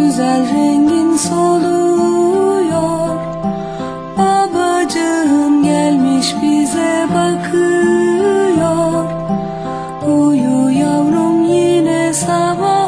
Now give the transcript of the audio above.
güzel rengin soluyor. Babacığım gelmiş bize bakıyor. Uyu yavrum yine sabah.